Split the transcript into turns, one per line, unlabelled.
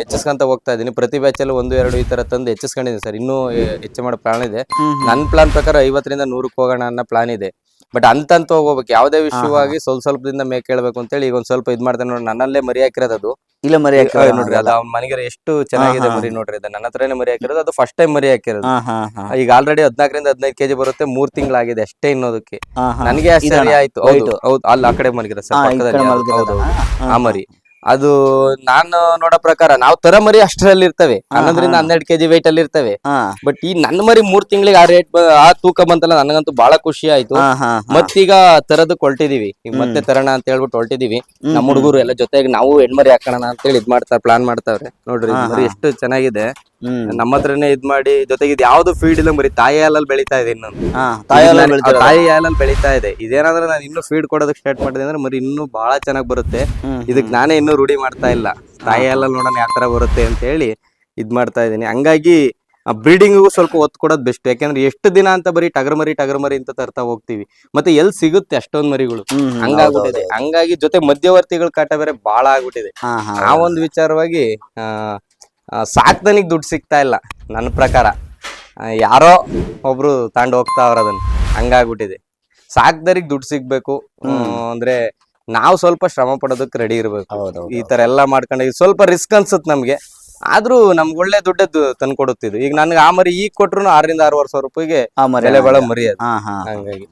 ಹೆಚ್ಚಿಸ್ಕೊಂತ ಹೋಗ್ತಾ ಇದೀನಿ ಪ್ರತಿ ಬ್ಯಾಚ್ ಅಲ್ಲಿ ಒಂದು ಎರಡು ಈ ತರ ತಂದು ಹೆಚ್ಚಿಸ್ಕೊಂಡಿದ್ದೀನಿ ಸರ್. ಇನ್ನೂ ಹೆಚ್ಚು ಮಾಡೋ ಪ್ಲಾನ್ ಇದೆ. ನನ್ನ ಪ್ಲಾನ್ ಪ್ರಕಾರ ಐವತ್ತರಿಂದ ನೂರಕ್ಕೆ ಹೋಗೋಣ ಅನ್ನೋ ಪ್ಲಾನ್ ಇದೆ. ಬಟ್ ಅಂತಂತ ಹೋಗ್ಬೇಕು. ಯಾವುದೇ ವಿಷಯವಾಗಿ ಸ್ವಲ್ಪ ಸ್ವಲ್ಪದಿಂದ ಮೇಕ್ ಕೇಳ್ಬೇಕು ಅಂತೇಳಿ ಈಗ ಒಂದ್ ಸ್ವಲ್ಪ ಇದ್ ಮಾಡ್ದೆ ನೋಡಿ. ನನ್ನಲ್ಲೇ ಮರಿ ಹಾಕಿರೋದು ಅದು.
ಇಲ್ಲ ಮರಿ ಹಾಕಿ
ನೋಡ್ರಿ ಅದು ಅವ್ನ ಮನೆಗೆ ಎಷ್ಟು ಚೆನ್ನಾಗಿದೆ ಮರಿ ನೋಡ್ರಿ ಅದು. ನನ್ನ ಹತ್ರನೇ ಮರಿ ಹಾಕಿರೋದು. ಅದು ಫಸ್ಟ್ ಟೈಮ್ ಮರಿ ಹಾಕಿರೋದು. ಈಗ ಆಲ್ರೆಡಿ ಹದಿನಾಲ್ಕರಿಂದ ಹದಿನೈದು ಕೆಜಿ ಬರುತ್ತೆ. ಮೂರ್ ತಿಂಗಳಾಗಿದೆ ಅಷ್ಟೇ ಇನ್ನೋದಕ್ಕೆ. ನನಗೆ
ಅಷ್ಟೇ?
ಆಯ್ತು. ಹೌದು ಹೌದು. ಅಲ್ಲಿ ಆ ಕಡೆ ಮಲಗಿರೋ ಸರ್. ಆ ಮರಿ. ಅದು ನಾನು ನೋಡೋ ಪ್ರಕಾರ ನಾವು ತರ ಮರಿ ಅಷ್ಟರಲ್ಲಿ ಇರ್ತವೆ. ಹನ್ನೊಂದರಿಂದ ಹನ್ನೆರಡು ಕೆಜಿ ವೆಯ್ಟ್ ಅಲ್ಲಿ ಇರ್ತವೆ.
ಹಾ.
ಬಟ್ ಈ ನನ್ನ ಮರಿ ಮೂರ್ ತಿಂಗಳಿಗೆ ಆ ರೇಟ್ ಆ ತೂಕ ಬಂತಲ್ಲ ನನಗಂತೂ ಬಹಳ ಖುಷಿ ಆಯ್ತು.
ಹಾ ಹಾ
ಮತ್ತೀಗ ತರದಕ್ ಹೊಲ್ಟಿದೀವಿ ಈಗ ಮತ್ತೆ ತರೋಣ ಅಂತ ಹೇಳ್ಬಿಟ್ಟು ಹೊಲ್ಟಿದೀವಿ ನಮ್ಮ ಹುಡುಗರು ಎಲ್ಲ ಜೊತೆಗೆ ನಾವು ಹೆಣ್ಮರಿ ಹಾಕೋಣ ಅಂತ ಹೇಳಿ ಇದ್ ಮಾಡ್ತಾರೆ ಪ್ಲಾನ್ ಮಾಡ್ತಾವ್ರೆ. ನೋಡ್ರಿ ಇದು ಮರಿ ಎಷ್ಟು ಚೆನ್ನಾಗಿದೆ.
ಹ್ಮ್.
ನಮ್ಮ ಹತ್ರನೇ ಇದ್ ಮಾಡಿ ಜೊತೆಗೆ ಇದು ಯಾವ್ದು ಫೀಡ್ ಇಲ್ಲ ಮರಿ ತಾಯಿ ಹಾಲಲ್ಲಿ ಬೆಳಿತಾ ಇದೆ ಇನ್ನೊಂದು.
ಹಾ
ತಾಯಿ ಹಾಲಲ್ಲಿ ಬೆಳಿತಾ ಇದೆ. ಇದೇನಾದ್ರೆ ನಾನು ಇನ್ನೂ ಫೀಡ್ ಕೊಡೋದಕ್ಕೆ ಸ್ಟಾರ್ಟ್ ಮಾಡಿದೆ ಅಂದ್ರೆ ಮರಿ ಇನ್ನೂ ಬಹಳ ಚೆನ್ನಾಗಿ ಬರುತ್ತೆ.
ಇದಕ್ಕೆ
ಇದಕ್ ನಾನೇ ಇನ್ನೂ ರೂಢಿ ಮಾಡ್ತಾ ಇಲ್ಲ. ತಾಯಿ ಎಲ್ಲ ನೋಡೋಣ ಯಾವ ತರ ಬರುತ್ತೆ ಅಂತ ಹೇಳಿ ಇದ್ ಮಾಡ್ತಾ ಇದೀನಿ ಹಂಗಾಗಿ ಬ್ರೀಡಿಂಗಿಗೂ ಸ್ವಲ್ಪ ಒತ್ತು ಕೊಡೋದು ಬೆಸ್ಟ್ ಯಾಕಂದ್ರೆ ಎಷ್ಟು ದಿನ ಅಂತ ಬರೀ ಟಗರ್ ಮರಿ ಟಗರ್ ಮರಿ ಅಂತ ತರ್ತಾ ಹೋಗ್ತೀವಿ. ಮತ್ತೆ ಎಲ್ಲಿ ಸಿಗುತ್ತೆ ಅಷ್ಟೊಂದ್ ಮರಿಗಳು? ಹಂಗಾಗ್ಬಿಟ್ಟಿದೆ. ಹಂಗಾಗಿ ಜೊತೆ ಮಧ್ಯವರ್ತಿಗಳು ಕಾಟ ಬೇರೆ ಬಹಳ ಆಗ್ಬಿಟ್ಟಿದೆ. ಆ ಒಂದು ವಿಚಾರವಾಗಿ ಸಾಕ್ದನಿಗೆ ದುಡ್ಡು ಸಿಗ್ತಾ ಇಲ್ಲ. ನನ್ನ ಪ್ರಕಾರ. ಯಾರೋ ಒಬ್ರು ತಗೊಂಡು ಹೋಗ್ತಾ ಅವ್ರ ಅದನ್ನ. ಹಂಗಾಗ್ಬಿಟ್ಟಿದೆ. ಸಾಕ್ದರಿಗೆ ದುಡ್ಡು ಸಿಗ್ಬೇಕು. ಹ್ಮ್, ಅಂದ್ರೆ ನಾವು ಸ್ವಲ್ಪ ಶ್ರಮ ಪಡೋದಕ್ಕೆ ರೆಡಿ ಇರ್ಬೇಕು. ಈ ತರ ಎಲ್ಲ ಮಾಡ್ಕೊಂಡು ಸ್ವಲ್ಪ ರಿಸ್ಕ್ ಅನ್ಸುತ್ತೆ ನಮ್ಗೆ. ಆದ್ರೂ ನಮ್ಗೆ ಒಳ್ಳೆ ದುಡ್ಡದ್ದು ತಂದ್ಕೊಡುತ್ತಿದ್ದು ಈಗ ನನ್ಗೆ ಆ ಮರಿ ಈಗ ಕೊಟ್ರು ಆರರಿಂದ ಆರೂವರೆ ಸಾವಿರ ರೂಪಾಯಿಗೆ
ಆ ಮರಿ
ಹಂಗಾಗಿ.